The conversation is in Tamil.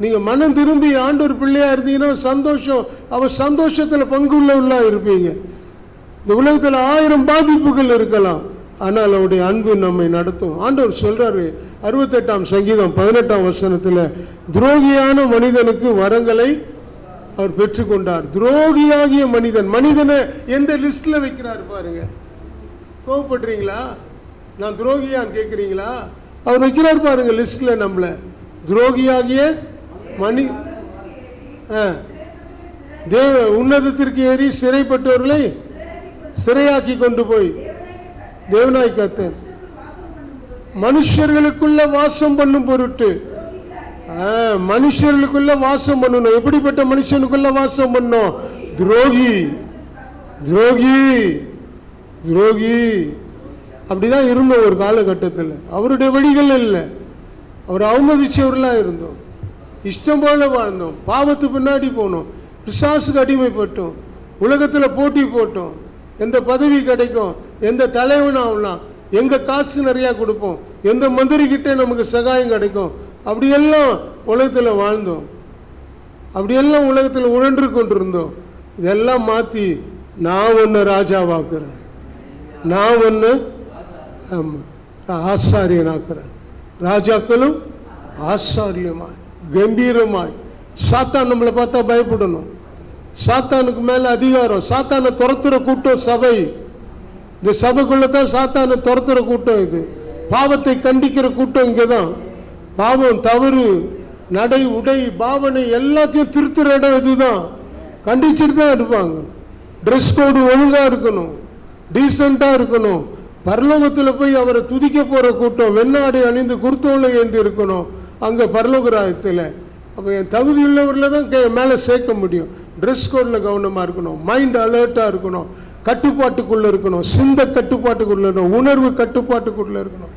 நீங்கள் மனம் திரும்பி ஆண்டவர் பிள்ளையா இருந்தீங்கன்னா சந்தோஷம். அவர் சந்தோஷத்தில் பங்குள்ளவர்களாக இருப்பீங்க. இந்த உலகத்தில் ஆயிரம் பாதிப்புகள் இருக்கலாம். ஆனால் அவருடைய அன்பு நம்மை நடத்தும். ஆண்டவர் சொல்கிறாரு அறுபத்தெட்டாம் சங்கீதம் பதினெட்டாம் வசனத்தில் துரோகியான மனிதனுக்கு வரங்களை அவர் பெற்றுக்கொண்டார். துரோகியாகிய மனிதன் மனிதனை எந்த லிஸ்டில் வைக்கிறார் பாருங்க. கோவப்படுறீங்களா? நான் துரோகியான்னு கேட்குறீங்களா அவர் வைக்கிறார் பாருங்க லிஸ்டில் நம்மளை. துரோகியாகிய மணி ஆ. தேவ உன்னதத்திற்கு ஏறி சிறைப்பட்டவர்களை சிறையாக்கி கொண்டு போய் தேவனாய் கத்தர் மனுஷர்களுக்குள்ள வாசம் பண்ணும் பொருட்டு. ஆ, மனுஷர்களுக்குள்ள வாசம் பண்ணணும். எப்படிப்பட்ட மனுஷனுக்குள்ள வாசம் பண்ணும் துரோகி. துரோகி. துரோகி. அப்படிதான் இருந்தோம் ஒரு காலகட்டத்தில். அவருடைய வழிகள் இல்லை. அவர் அவமதிச்சவர்களாக இருந்தோம். இஷ்டம் போல வாழ்ந்தோம். பாவத்து பின்னாடி போனோம். பிசாசுக்கு அடிமைப்பட்டோம். உலகத்தில் போட்டி போட்டோம். எந்த பதவி கிடைக்கும்? எந்த தலைவன் ஆகலாம்? எங்கே காசு நிறையா கொடுப்போம். எந்த மந்திரி நமக்கு சகாயம் கிடைக்கும்? அப்படியெல்லாம் உலகத்தில் வாழ்ந்தோம். அப்படியெல்லாம் உலகத்தில் உழன்று கொண்டிருந்தோம். இதெல்லாம் மாற்றி நான் ஒன்று ராஜாவாக்குறேன். நான் ஒன்று ஆமாம் ஆசாரியனாக்குறேன். ராஜாக்களும் ஆசாரியமாக கம்பீரமாய். சாத்தான் நம்மளை பார்த்தா பயப்படணும். சாத்தானுக்கு மேலே அதிகாரம். சாத்தானை துரத்துற கூட்டம் சபை. இந்த சபைக்குள்ள தான் சாத்தானை துரத்துற கூட்டம் இது. பாவத்தை கண்டிக்கிற கூட்டம் இங்கே தான் பாவம் தவறு நடை உடை பாவனை எல்லாத்தையும் திருத்துற இடம் இதுதான். கண்டிச்சுட்டு தான் இருப்பாங்க. ட்ரெஸ் கோடு ஒழுங்காக இருக்கணும். டீசெண்டாக இருக்கணும். பரலோகத்தில் போய் அவரை துதிக்க போகிற கூட்டம். வெண்ணாடை அணிந்து குருத்தோலை ஏந்தி இருக்கணும். அங்கே பரலோகிராயத்தில். அப்போ என் தகுதி உள்ளவரில் தான் கே மேலே சேர்க்க முடியும். ட்ரெஸ் கோடில் கவனமாக இருக்கணும். மைண்ட் அலர்ட்டாக இருக்கணும். கட்டுப்பாட்டுக்குள்ளே இருக்கணும். சிந்த கட்டுப்பாட்டுக்குள்ளே இருக்கணும். உணர்வு கட்டுப்பாட்டுக்குள்ளே இருக்கணும்.